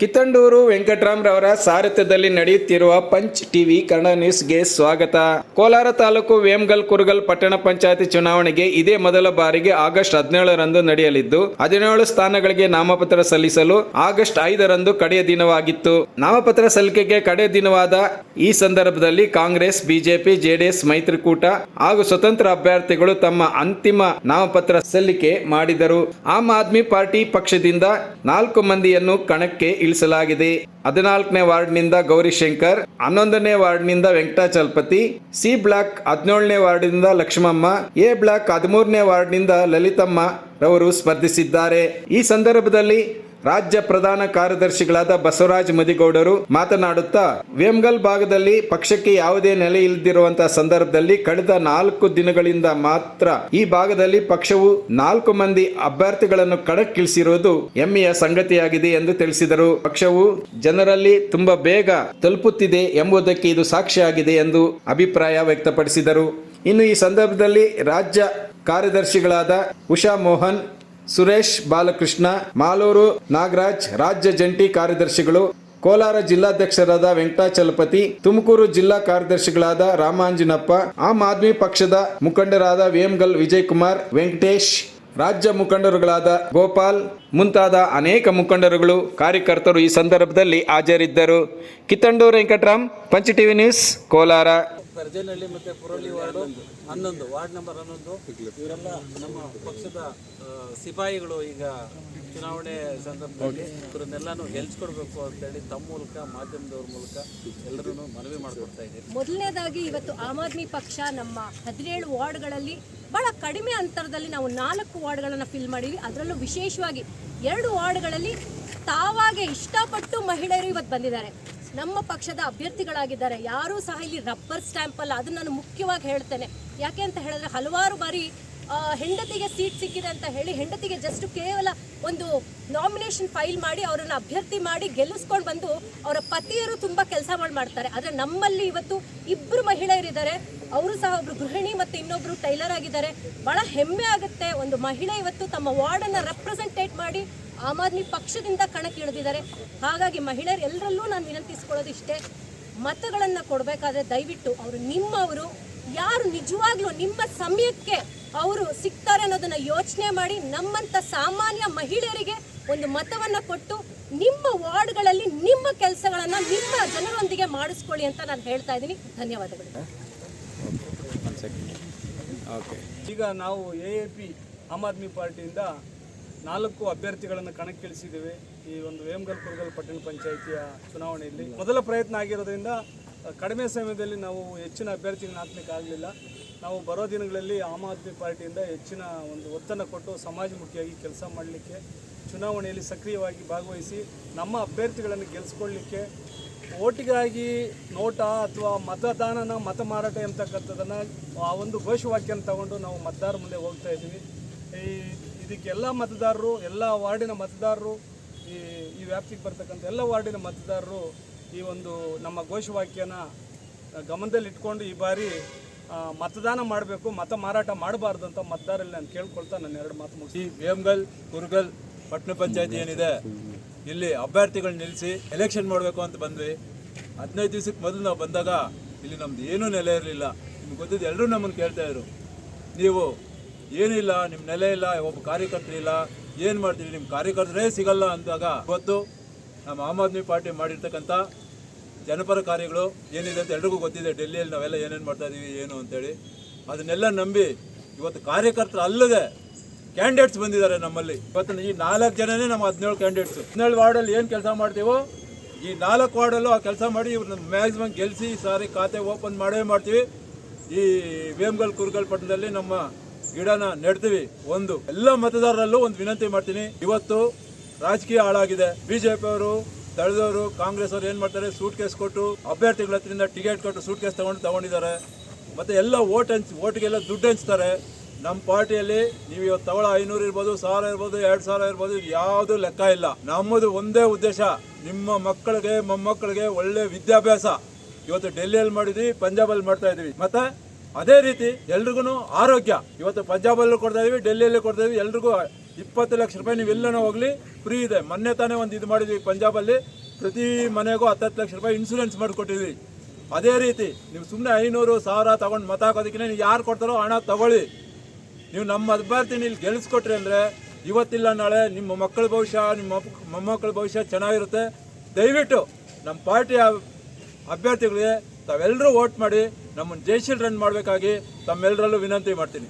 ಕಿತ್ತಂಡೂರು ವೆಂಕಟರಾಮ್ರವರ ಸಾರಥ್ಯದಲ್ಲಿ ನಡೆಯುತ್ತಿರುವ punch TV Kannada ನ್ಯೂಸ್ಗೆ ಸ್ವಾಗತ. ಕೋಲಾರ ತಾಲೂಕು ವೇಮ್ಗಲ್ ಕುರುಗಲ್ ಪಟ್ಟಣ ಪಂಚಾಯತಿ ಚುನಾವಣೆಗೆ ಇದೇ ಮೊದಲ ಬಾರಿಗೆ ಆಗಸ್ಟ್ ಹದಿನೇಳರಂದು ನಡೆಯಲಿದ್ದು, ಹದಿನೇಳು ಸ್ಥಾನಗಳಿಗೆ ನಾಮಪತ್ರ ಸಲ್ಲಿಸಲು ಆಗಸ್ಟ್ ಐದರಂದು ಕಡೆಯ ದಿನವಾಗಿತ್ತು. ನಾಮಪತ್ರ ಸಲ್ಲಿಕೆಗೆ ಕಡೆಯ ದಿನವಾದ ಈ ಸಂದರ್ಭದಲ್ಲಿ ಕಾಂಗ್ರೆಸ್, ಬಿಜೆಪಿ, ಜೆಡಿಎಸ್, ಮೈತ್ರಿಕೂಟ ಹಾಗೂ ಸ್ವತಂತ್ರ ಅಭ್ಯರ್ಥಿಗಳು ತಮ್ಮ ಅಂತಿಮ ನಾಮಪತ್ರ ಸಲ್ಲಿಕೆ ಮಾಡಿದರು. ಆಮ್ ಆದ್ಮಿ ಪಾರ್ಟಿ ಪಕ್ಷದಿಂದ ನಾಲ್ಕು ಮಂದಿಯನ್ನು ಕಣಕ್ಕೆ ಇಳಿಸಲಾಗಿದೆ ಹದಿನಾಲ್ಕನೇ ವಾರ್ಡ್ನಿಂದ ಗೌರಿಶಂಕರ್, ಹನ್ನೊಂದನೇ ವಾರ್ಡ್ನಿಂದ ವೆಂಕಟಾಚಲಪತಿ ಸಿ ಬ್ಲಾಕ್ ಹದಿನೇಳನೇ ವಾರ್ಡ್ನಿಂದ ಲಕ್ಷ್ಮಮ್ಮ, ಎ ಬ್ಲಾಕ್ ಹದಿಮೂರನೇ ವಾರ್ಡ್ನಿಂದ ಲಲಿತಮ್ಮ ರವರು ಸ್ಪರ್ಧಿಸಿದ್ದಾರೆ. ಈ ಸಂದರ್ಭದಲ್ಲಿ ರಾಜ್ಯ ಪ್ರಧಾನ ಕಾರ್ಯದರ್ಶಿಗಳಾದ ಬಸವರಾಜ್ ಮದಿಗೌಡರು ಮಾತನಾಡುತ್ತಾ, ವೇಮ್ಗಲ್ ಭಾಗದಲ್ಲಿ ಪಕ್ಷಕ್ಕೆ ಯಾವುದೇ ನೆಲೆ ಇಲ್ಲದಿರುವಂತಹ ಸಂದರ್ಭದಲ್ಲಿ ಕಳೆದ ನಾಲ್ಕು ದಿನಗಳಿಂದ ಮಾತ್ರ ಈ ಭಾಗದಲ್ಲಿ ಪಕ್ಷವು ನಾಲ್ಕು ಮಂದಿ ಅಭ್ಯರ್ಥಿಗಳನ್ನು ಕಣಕ್ಕಿಳಿಸಿರುವುದು ಹೆಮ್ಮೆಯ ಸಂಗತಿಯಾಗಿದೆ ಎಂದು ತಿಳಿಸಿದರು. ಪಕ್ಷವು ಜನರಲ್ಲಿ ತುಂಬಾ ಬೇಗ ತಲುಪುತ್ತಿದೆ ಎಂಬುದಕ್ಕೆ ಇದು ಸಾಕ್ಷಿಯಾಗಿದೆ ಎಂದು ಅಭಿಪ್ರಾಯ ವ್ಯಕ್ತಪಡಿಸಿದರು. ಇನ್ನು ಈ ಸಂದರ್ಭದಲ್ಲಿ ರಾಜ್ಯ ಕಾರ್ಯದರ್ಶಿಗಳಾದ ಉಷಾ ಮೋಹನ್ ಸುರೇಶ್ ಬಾಲಕೃಷ್ಣ, ಮಾಲೂರು ನಾಗರಾಜ್, ರಾಜ್ಯ ಜಂಟಿ ಕಾರ್ಯದರ್ಶಿಗಳು, ಕೋಲಾರ ಜಿಲ್ಲಾಧ್ಯಕ್ಷರಾದ ವೆಂಕಟಾಚಲಪತಿ, ತುಮಕೂರು ಜಿಲ್ಲಾ ಕಾರ್ಯದರ್ಶಿಗಳಾದ ರಾಮಾಂಜಿನಪ್ಪ, ಆಮ್ ಆದ್ಮಿ ಪಕ್ಷದ ಮುಖಂಡರಾದ ವೇಮ್ಗಲ್ ವಿಜಯ್ ಕುಮಾರ್ ವೆಂಕಟೇಶ್, ರಾಜ್ಯ ಮುಖಂಡರುಗಳಾದ ಗೋಪಾಲ್, ಮುಂತಾದ ಅನೇಕ ಮುಖಂಡರುಗಳು, ಕಾರ್ಯಕರ್ತರು ಈ ಸಂದರ್ಭದಲ್ಲಿ ಹಾಜರಿದ್ದರು. ಕಿತ್ತಂಡೂರು ವೆಂಕಟರಾಮ್, ಪಂಚ ಟಿವಿ ನ್ಯೂಸ್, ಕೋಲಾರ. ಕರ್ಜನಹಳ್ಳಿ ಮತ್ತು ಪುರಳ್ಳಿ ವಾರ್ಡು ಹನ್ನೊಂದು, ವಾರ್ಡ್ ನಂಬರ್ ಹನ್ನೊಂದು. ಇವರೆಲ್ಲ ನಮ್ಮ ಪಕ್ಷದ ಸಿಪಾಯಿಗಳು ಈಗ ಚುನಾವಣೆ ಸಂದರ್ಭದಲ್ಲಿ ಇವರನ್ನೆಲ್ಲಾನು ಗೆಲ್ಸ್ಕೊಡ್ಬೇಕು ಅಂತೇಳಿ ತಮ್ಮ ಮೂಲಕ, ಮಾಧ್ಯಮದವ್ರ ಮೂಲಕ ಎಲ್ಲರೂ ಮನವಿ ಮಾಡಿಕೊಡ್ತಾ ಇದ್ದೀವಿ. ಮೊದಲನೇದಾಗಿ ಇವತ್ತು ಆಮ್ ಆದ್ಮಿ ಪಕ್ಷ ನಮ್ಮ ಹದಿನೇಳು ವಾರ್ಡ್ಗಳಲ್ಲಿ ಬಹಳ ಕಡಿಮೆ ಅಂತರದಲ್ಲಿ ನಾವು ನಾಲ್ಕು ವಾರ್ಡ್ಗಳನ್ನು ಫಿಲ್ ಮಾಡಿದ್ವಿ. ಅದರಲ್ಲೂ ವಿಶೇಷವಾಗಿ ಎರಡು ವಾರ್ಡ್ಗಳಲ್ಲಿ ತಾವಾಗೆ ಇಷ್ಟಪಟ್ಟು ಮಹಿಳೆಯರು ಇವತ್ತು ಬಂದಿದ್ದಾರೆ. ನಮ್ಮ ಪಕ್ಷದ ಅಭ್ಯರ್ಥಿಗಳಾಗಿದ್ದಾರೆ. ಯಾರೂ ಸಹ ಇಲ್ಲಿ ರಬ್ಬರ್ ಸ್ಟ್ಯಾಂಪ್ ಅಲ್ಲ. ಅದನ್ನ ನಾನು ಮುಖ್ಯವಾಗಿ ಹೇಳ್ತೇನೆ. ಯಾಕೆ ಅಂತ ಹೇಳಿದ್ರೆ ಹಲವಾರು ಬಾರಿ ಹೆಂಡತಿಗೆ ಸೀಟ್ ಸಿಕ್ಕಿದೆ ಅಂತ ಹೇಳಿ ಹೆಂಡತಿಗೆ ಜಸ್ಟ್ ಕೇವಲ ಒಂದು ನಾಮಿನೇಷನ್ ಫೈಲ್ ಮಾಡಿ ಅವರನ್ನು ಅಭ್ಯರ್ಥಿ ಮಾಡಿ ಗೆಲ್ಲಿಸ್ಕೊಂಡು ಬಂದು ಅವರ ಪತಿಯರು ತುಂಬಾ ಮಾಡಿ, ಮಾಡ್ತಾರೆ. ಆದರೆ ನಮ್ಮಲ್ಲಿ ಇವತ್ತು ಇಬ್ಬರು ಮಹಿಳೆಯರಿದ್ದಾರೆ. ಅವರು ಸಹ ಒಬ್ರು ಗೃಹಿಣಿ ಮತ್ತು ಇನ್ನೊಬ್ಬರು ಟೈಲರ್ ಆಗಿದ್ದಾರೆ. ಬಹಳ ಹೆಮ್ಮೆ ಆಗುತ್ತೆ. ಒಂದು ಮಹಿಳೆ ಇವತ್ತು ತಮ್ಮ ವಾರ್ಡನ್ನ ರೆಪ್ರೆಸೆಂಟೇಟ್ ಮಾಡಿ ಆಮ್ ಆದ್ಮಿ ಪಕ್ಷದಿಂದ ಕಣಕ್ಕೆ ಇಳಿದಿದ್ದಾರೆ. ಹಾಗಾಗಿ ಮಹಿಳೆಯರು ಎಲ್ಲರಲ್ಲೂ ನಾನು ವಿನಂತಿಸ್ಕೊಳ್ಳೋದು ಇಷ್ಟೇ, ಮತಗಳನ್ನು ಕೊಡಬೇಕಾದ್ರೆ ದಯವಿಟ್ಟು ಅವರು ನಿಮ್ಮವರು, ಯಾರು ನಿಜವಾಗ್ಲೂ ನಿಮ್ಮ ಸಮಯಕ್ಕೆ ಅವರು ಸಿಗ್ತಾರೆ ಅನ್ನೋದನ್ನ ಯೋಚನೆ ಮಾಡಿ ನಮ್ಮಂತ ಸಾಮಾನ್ಯ ಮಹಿಳೆಯರಿಗೆ ಒಂದು ಮತವನ್ನ ಕೊಟ್ಟು ನಿಮ್ಮ ವಾರ್ಡ್ಗಳಲ್ಲಿ ನಿಮ್ಮ ಕೆಲಸಗಳನ್ನ ನಿಮ್ಮ ಜನರೊಂದಿಗೆ ಮಾಡಿಸ್ಕೊಳ್ಳಿ ಅಂತ ನಾನು ಹೇಳ್ತಾ ಇದ್ದೀನಿ. ಧನ್ಯವಾದಗಳು. ಈಗ ನಾವು A A P Aam Aadmi ಪಾರ್ಟಿಯಿಂದ ನಾಲ್ಕು ಅಭ್ಯರ್ಥಿಗಳನ್ನು ಕಣಕ್ಕಿಳಿಸಿದ್ದೇವೆ. ಈ ಒಂದು ವೇಮಗಲ್ ಕುರುಗಲ್ ಪಟ್ಟಣ ಪಂಚಾಯಿತಿಯ ಚುನಾವಣೆಯಲ್ಲಿ. ಮೊದಲ ಪ್ರಯತ್ನ ಆಗಿರೋದ್ರಿಂದ ಕಡಿಮೆ ಸಮಯದಲ್ಲಿ ನಾವು ಹೆಚ್ಚಿನ ಅಭ್ಯರ್ಥಿಗಳನ್ನ ಹಾಕ್ಲಿಕ್ಕೆ ಆಗಲಿಲ್ಲ. ನಾವು ಬರೋ ದಿನಗಳಲ್ಲಿ ಆಮ್ ಆದ್ಮಿ ಪಾರ್ಟಿಯಿಂದ ಹೆಚ್ಚಿನ ಒಂದು ಒತ್ತನ್ನು ಕೊಟ್ಟು ಸಮಾಜಮುಖಿಯಾಗಿ ಕೆಲಸ ಮಾಡಲಿಕ್ಕೆ, ಚುನಾವಣೆಯಲ್ಲಿ ಸಕ್ರಿಯವಾಗಿ ಭಾಗವಹಿಸಿ ನಮ್ಮ ಅಭ್ಯರ್ಥಿಗಳನ್ನು ಗೆಲ್ಲಿಸ್ಕೊಳ್ಳಿಕ್ಕೆ ಓಟಿಗಾಗಿ ನೋಟ ಅಥವಾ ಮತದಾನನ ಮತ ಮಾರಾಟ ಎಂತಕ್ಕಂಥದ್ದನ್ನು ಆ ಒಂದು ಘೋಷವಾಕ್ಯನ ತಗೊಂಡು ನಾವು ಮತದಾರ ಮುಂದೆ ಹೋಗ್ತಾ ಇದ್ದೀವಿ. ಈ ಇದಕ್ಕೆ ಎಲ್ಲ ಮತದಾರರು, ಎಲ್ಲ ವಾರ್ಡಿನ ಮತದಾರರು, ಈ ಈ ವ್ಯಾಪ್ತಿಗೆ ಬರ್ತಕ್ಕಂಥ ಎಲ್ಲ ವಾರ್ಡಿನ ಮತದಾರರು ಈ ಒಂದು ನಮ್ಮ ಘೋಷವಾಕ್ಯನ ಗಮನದಲ್ಲಿಟ್ಕೊಂಡು ಈ ಬಾರಿ ಮತದಾನ ಮಾಡಬೇಕು, ಮತ ಮಾರಾಟ ಮಾಡಬಾರ್ದು ಅಂತ ಮತದಾರಲ್ಲಿ ನಾನು ಕೇಳ್ಕೊಳ್ತಾ ನನ್ನ ಎರಡು ಮಾತು ಮುಗಿಸಿ ವೇಮ್ಗಲ್ ಕುರುಗಲ್ ಪಟ್ಟಣ ಪಂಚಾಯತಿ ಏನಿದೆ, ಇಲ್ಲಿ ಅಭ್ಯರ್ಥಿಗಳು ನಿಲ್ಲಿಸಿ ಎಲೆಕ್ಷನ್ ಮಾಡಬೇಕು ಅಂತ ಬಂದ್ವಿ. ಹದಿನೈದು ದಿವಸಕ್ಕೆ ಮೊದಲು ನಾವು ಬಂದಾಗ ಇಲ್ಲಿ ನಮ್ದು ಏನೂ ನೆಲೆ ಇರಲಿಲ್ಲ. ನಿಮ್ಗೆ ಗೊತ್ತಿದ್ದು ಎಲ್ಲರೂ ನಮ್ಮನ್ನು ಕೇಳ್ತಾ ಇದ್ರು. ನೀವು ಏನಿಲ್ಲ ನಿಮ್ಮ ನೆಲೆ ಇಲ್ಲ, ಒಬ್ಬ ಕಾರ್ಯಕರ್ತರಿಲ್ಲ ಏನು ಮಾಡ್ತೀರಿ? ನಿಮ್ಮ ಕಾರ್ಯಕರ್ತರೇ ಸಿಗಲ್ಲ ಅಂದಾಗ ಇವತ್ತು ನಮ್ಮ ಆಮ್ ಆದ್ಮಿ ಪಾರ್ಟಿ ಮಾಡಿರ್ತಕ್ಕಂಥ ಜನಪರ ಕಾರ್ಯಗಳು ಏನಿದೆ ಅಂತ ಎಲ್ರಿಗೂ ಗೊತ್ತಿದೆ. ಡೆಲ್ಲಿಯಲ್ಲಿ ನಾವೆಲ್ಲ ಏನೇನು ಮಾಡ್ತಾ ಇದ್ದೀವಿ ಏನು ಅಂತೇಳಿ. ಅದನ್ನೆಲ್ಲ ನಂಬಿ ಇವತ್ತು ಕಾರ್ಯಕರ್ತರು ಅಲ್ಲದೆ ಕ್ಯಾಂಡಿಡೇಟ್ಸ್ ಬಂದಿದ್ದಾರೆ ನಮ್ಮಲ್ಲಿ. ಇವತ್ತು ಈ ನಾಲ್ಕು ಜನನೇ ನಮ್ಮ ಹದಿನೇಳು ಕ್ಯಾಂಡಿಡೇಟ್ಸ್ ಹದಿನೇಳು ವಾರ್ಡಲ್ಲಿ ಏನು ಕೆಲಸ ಮಾಡ್ತೀವೋ, ಈ ನಾಲ್ಕು ವಾರ್ಡಲ್ಲೂ ಆ ಕೆಲಸ ಮಾಡಿ ಇವ್ರನ್ನ ಮ್ಯಾಕ್ಸಿಮಮ್ ಗೆಲ್ಲಿಸಿ ಸಾರಿ ಖಾತೆ ಓಪನ್ ಮಾಡೇ ಮಾಡ್ತೀವಿ. ಈ ವೇಮ್ಗಲ್ ಕುರ್ಗಲ್ ಪಟ್ಟಣದಲ್ಲಿ ನಮ್ಮ ಗಿಡನ ನೆಡ್ತೀವಿ ಒಂದು ಎಲ್ಲ ಮತದಾರರಲ್ಲೂ ಒಂದು ವಿನಂತಿ ಮಾಡ್ತೀನಿ. ಇವತ್ತು ರಾಜಕೀಯ ಹಾಳಾಗಿದೆ. ಬಿಜೆಪಿ ಅವರು, ದಳದವರು, ಕಾಂಗ್ರೆಸ್ ಅವರು ಏನ್ ಮಾಡ್ತಾರೆ? ಸೂಟ್ ಕೇಸ್ ಕೊಟ್ಟು, ಅಭ್ಯರ್ಥಿಗಳ ಹತ್ರದಿಂದ ಟಿಕೆಟ್ ಕೊಟ್ಟು ಸೂಟ್ ಕೇಸ್ ತಗೊಂಡು ತಗೊಂಡಿದ್ದಾರೆ. ಮತ್ತೆ ಎಲ್ಲ ಓಟ್ ಹಂಚ್ ಓಟ್ಗೆಲ್ಲ ದುಡ್ಡು ಹಂಚ್ತಾರೆ. ನಮ್ಮ ಪಾರ್ಟಿಯಲ್ಲಿ ನೀವು ಇವತ್ತು ತಗೊಳ್ಳೋ ಐನೂರು ಇರ್ಬೋದು, ಸಾವಿರ ಇರ್ಬೋದು, ಎರಡು ಸಾವಿರ ಇರ್ಬೋದು ಯಾವುದು ಲೆಕ್ಕ ಇಲ್ಲ. ನಮ್ಮದು ಒಂದೇ ಉದ್ದೇಶ, ನಿಮ್ಮ ಮಕ್ಕಳಿಗೆ, ಮೊಮ್ಮಕ್ಕಳಿಗೆ ಒಳ್ಳೆ ವಿದ್ಯಾಭ್ಯಾಸ. ಇವತ್ತು ಡೆಲ್ಲಿಯಲ್ಲಿ ಮಾಡಿದ್ವಿ, ಪಂಜಾಬಲ್ಲಿ ಮಾಡ್ತಾ ಇದ್ವಿ ಮತ್ತೆ ಅದೇ ರೀತಿ ಎಲ್ರಿಗೂ ಆರೋಗ್ಯ. ಇವತ್ತು ಪಂಜಾಬಲ್ಲೂ ಕೊಡ್ತಾ ಇದೀವಿ, ಡೆಲ್ಲಿಯಲ್ಲಿ ಕೊಡ್ತಾ ಇದೀವಿ. ಎಲ್ರಿಗೂ ಇಪ್ಪತ್ತು ಲಕ್ಷ ರೂಪಾಯಿ ನೀವು ಎಲ್ಲನೂ ಹೋಗ್ಲಿ, ಫ್ರೀ ಇದೆ. ಮೊನ್ನೆ ತಾನೇ ಒಂದು ಇದು ಮಾಡಿದ್ವಿ ಪಂಜಾಬಲ್ಲಿ. ಪ್ರತಿ ಮನೆಗೂ ಹತ್ತತ್ತು ಲಕ್ಷ ರೂಪಾಯಿ ಇನ್ಸೂರೆನ್ಸ್ ಮಾಡಿಕೊಟ್ಟಿದ್ವಿ. ಅದೇ ರೀತಿ ನೀವು ಸುಮ್ಮನೆ ಐನೂರು ಸಾವಿರ ತಗೊಂಡು ಮತ ಹಾಕೋದಕ್ಕೆ ನೀವು ಯಾರು ಕೊಡ್ತಾರೋ ಹಣ ತಗೊಳ್ಳಿ. ನೀವು ನಮ್ಮ ಅಭ್ಯರ್ಥಿನ ಇಲ್ಲಿ ಗೆಲ್ಲಿಸ್ಕೊಟ್ರಿ ಅಂದರೆ ಇವತ್ತಿಲ್ಲ ನಾಳೆ ನಿಮ್ಮ ಮಕ್ಕಳ ಭವಿಷ್ಯ, ನಿಮ್ಮ ಮಕ್- ಮೊಮ್ಮಕ್ಕಳ ಭವಿಷ್ಯ ಚೆನ್ನಾಗಿರುತ್ತೆ. ದಯವಿಟ್ಟು ನಮ್ಮ ಪಾರ್ಟಿಯ ಅಭ್ಯರ್ಥಿಗಳಿಗೆ ತಾವೆಲ್ಲರೂ ವೋಟ್ ಮಾಡಿ ನಮ್ಮನ್ನು ಜಯಶೀಲ್ ರನ್ ಮಾಡಬೇಕಾಗಿ ತಮ್ಮೆಲ್ಲರಲ್ಲೂ ವಿನಂತಿ ಮಾಡ್ತೀನಿ.